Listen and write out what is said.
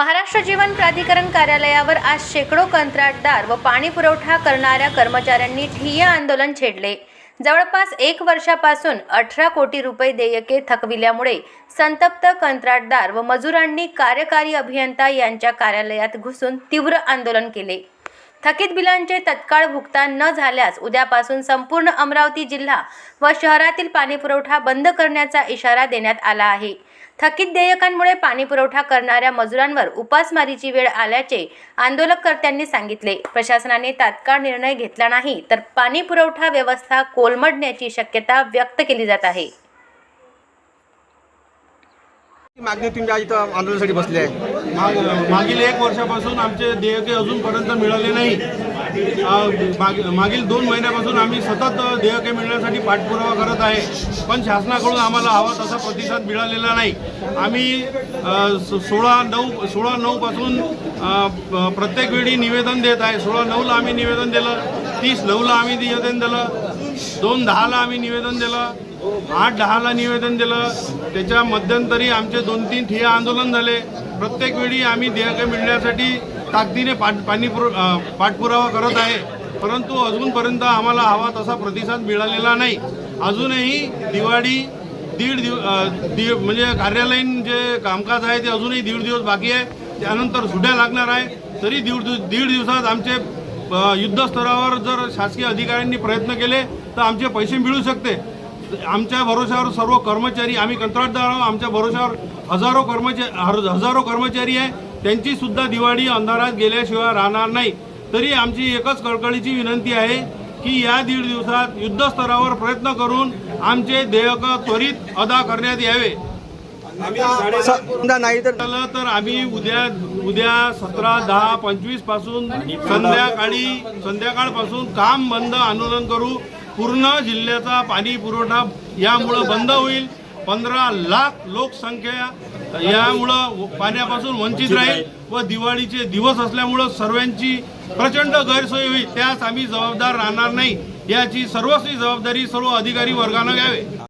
महाराष्ट्र जीवन प्राधिकरण कार्यालयावर आज शेकडो कंत्राटदार व पाणी पुरवठा करणाऱ्या कर्मचाऱ्यांनी ठिय्या आंदोलन छेडले. जवळपास एक वर्षापासून अठरा कोटी रुपये देयके थकविल्यामुळे संतप्त कंत्राटदार व मजुरांनी कार्यकारी अभियंता यांच्या कार्यालयात घुसून तीव्र आंदोलन केले. थकीत बिलांचे तत्काळ भुगतान न झाल्यास उद्यापासून संपूर्ण अमरावती जिल्हा व शहरातील पाणीपुरवठा बंद करण्याचा इशारा देण्यात आला आहे. थकीत देयकांमुळे पाणीपुरवठा करणाऱ्या मजुरांवर उपासमारीची वेळ आल्याचे आंदोलकर्त्यांनी सांगितले. प्रशासनाने तात्काळ निर्णय घेतला नाही तर पाणीपुरवठा व्यवस्था कोलमडण्याची शक्यता व्यक्त केली जात आहे. मागणी तुम्ही आज इथं आंदोलनासाठी बसले आहे? माग- मागील एक वर्षापासून आमचे देयके अजूनपर्यंत मिळाले नाही. अ, माग- मागील दोन महिन्यापासून आम्ही सतत देयके मिळण्यासाठी पाठपुरावा करत आहे. पण शासनाकडून आम्हाला हवा तसा प्रतिसाद मिळालेला नाही. आम्ही अ, सोळा नऊ सोळा नऊपासून अ, प- प्रत्येक वेळी निवेदन देत आहे. सोळा नऊला आम्ही निवेदन दिलं तीस नऊला आम्ही निवेदन दिलं दोन दहाला आम्ही निवेदन दिलं आठ दहाला निवेदन दिलं त्याच्या मध्यंतरी आमचे दोन तीन ठिय्या आंदोलन झाले. प्रत्येक वेळी आम्ही देयके मिळण्यासाठी ताकदीने पाठ पाणीपुर पाठपुरावा करत आहे. परंतु अजूनपर्यंत आम्हाला हवा तसा प्रतिसाद मिळालेला नाही. अजूनही दिवाळी दीड दिव दीड म्हणजे कार्यालयीन जे कामकाज आहे ते अजूनही दीड दिवस बाकी आहे. त्यानंतर सुट्या लागणार आहे. तरी दीड दिव- दीड दिवसात आमचे युद्धस्तरावर जर शासकीय अधिकाऱ्यांनी प्रयत्न केले तर आमचे पैसे मिळू शकते. आमच्या भरोश्यावर सर्व कर्मचारी आम्ही कंत्राटदार आहोत आमच्या भरोश्यावर हजारो कर्मचारी हजारो कर्मचारी आहे. त्यांची सुद्धा दिवाळी अंधारात गेल्याशिवाय राहणार नाही. तरी आमची एकच कळकळीची विनंती आहे की या दीड दिवसात युद्धस्तरावर प्रयत्न करून आमचे देयक त्वरित अदा करण्यात यावे. नाही तर झालं तर आम्ही उद्या उद्या सतरा दहा पंचवीसपासून संध्याकाळी संध्याकाळपासून काम बंद आंदोलन करू. पूर्ण जिल्ह्याचा पाणी पुरवठा यामुळं बंद होईल. पंधरा लाख लोकसंख्या यामुळं पाण्यापासून वंचित राहील व दिवाळीचे दिवस असल्यामुळं सर्वांची प्रचंड गैरसोय होईल. त्यास आम्ही जबाबदार राहणार नाही. याची सर्वस्वी जबाबदारी सर्व अधिकारी वर्गानं घ्यावे.